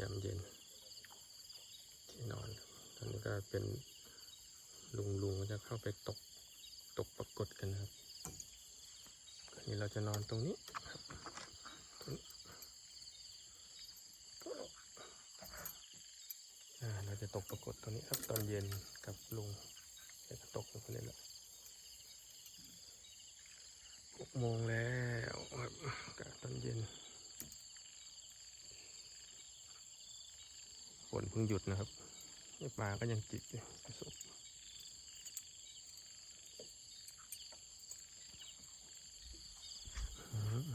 ยามเย็น ที่นอน ตอนนี้ก็เป็นลุงลุงก็จะเข้าไปตกตกปรากฏกันนะครับอันนี้เราจะนอนตรงนี้ครับตรงนี้เราจะตกปรากฏตรงนี้ครับตอนเย็นกับลุงแล้วก็ตกอยู่คนนี้ละหกโมงแล้วครับกาศตอนเย็น ฝนเพิ่งหยุดนะครับปลาก็ยังจิกอยู่กระสบอืม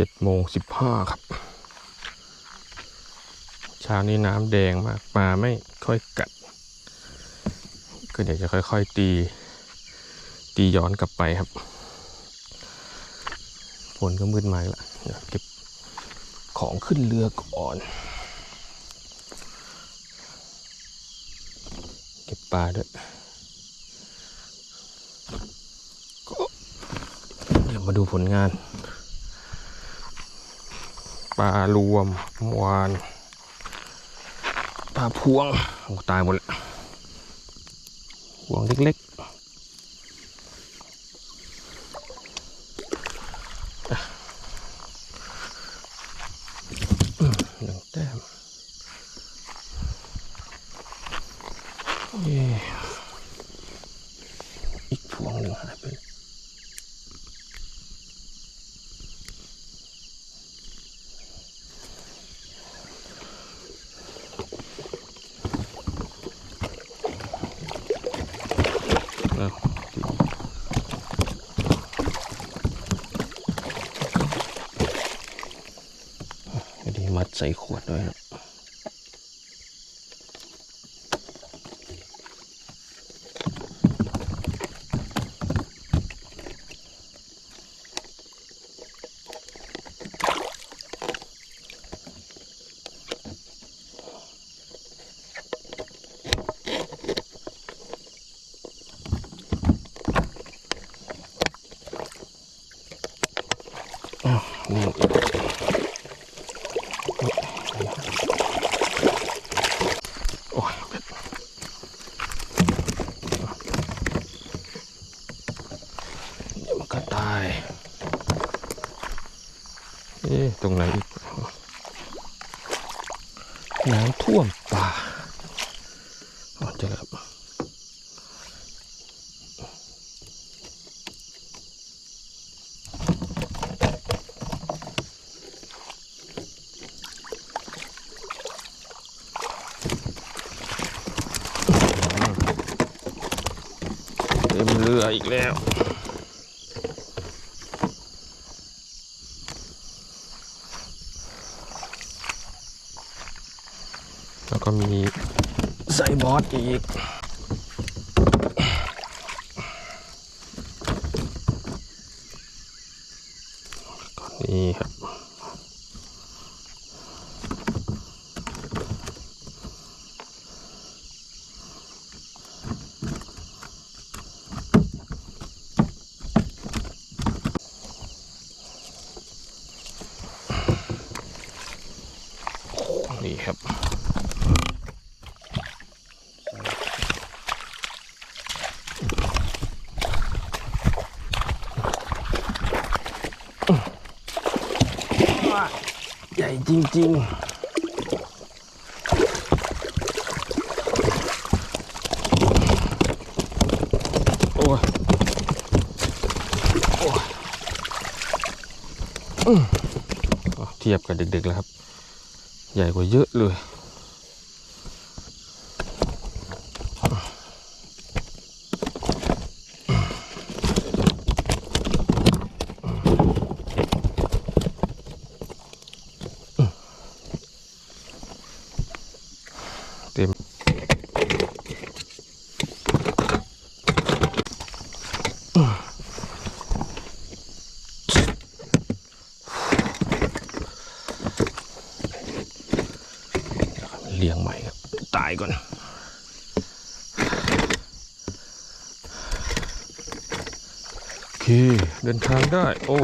เจ็ดโมงสิบห้าครับ เช้านี้น้ำแดงมากปลาไม่ค่อยกัด ก็เดี๋ยวจะค่อย ๆ ตี ตีย้อนกลับไปครับฝนก็มืดมาแล้วเดี๋ยวเก็บของขึ้นเรือก่อน เก็บปลาด้วยก็เดี๋ยวมาดูผลงาน ปลารวมวานปลาพวงโอ้ตายหมดแล้วพวงเล็กๆหนึ่งแต้มเย้อีกพวงหนึ่งหายไป แล้วอันนี้มัดใส่ขวดด้วยนะนี่ อีกโอ้ยเผ็ดเดี๋ยวมันก็ตาย เอ๊ะ ตรงไหนอีกน้ำท่วมป่าอ๋อเจอแล้วครับ เต็มเรืออีกแล้ว แล้วก็มีไซบอสอีกนี่ครับ นี่ครับ ใหญ่ จริงๆโอ้ยโอ้ยเทียบกับเด็กๆแล้วครับ ใหญ่กว่าเยอะเลย เลี้ยงใหม่ครับ ตายก่อน โอเค เดินทางได้ โอ้